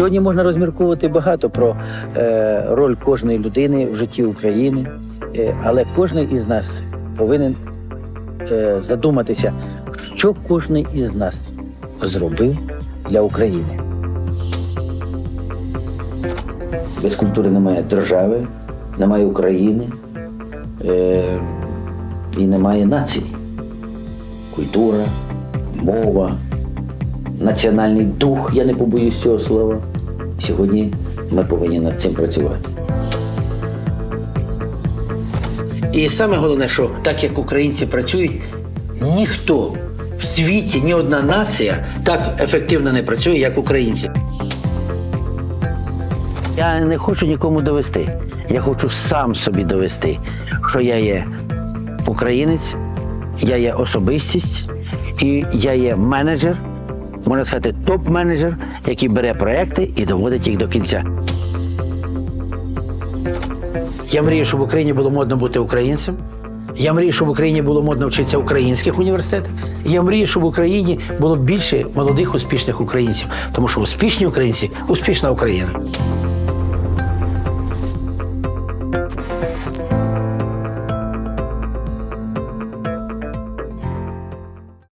Сьогодні можна розмірковувати багато про е, роль кожної людини в житті України, е, але кожен із нас повинен е, задуматися, що кожен із нас зробив для України. Без культури немає держави, немає України е, і немає нації. Культура, мова, національний дух, я не побоюсь цього слова. Сьогодні ми повинні над цим працювати. І саме головне, що так як українці працюють, ніхто в світі, ні одна нація так ефективно не працює, як українці. Я не хочу нікому довести. Я хочу сам собі довести, що я є українець, я є особистість і я є менеджер, можна сказати, топ-менеджер, який бере проекти і доводить їх до кінця. Я мрію, щоб в Україні було модно бути українцем. Я мрію, щоб в Україні було модно вчитися в українських університетах. Я мрію, щоб в Україні було більше молодих успішних українців, тому що успішні українці успішна Україна.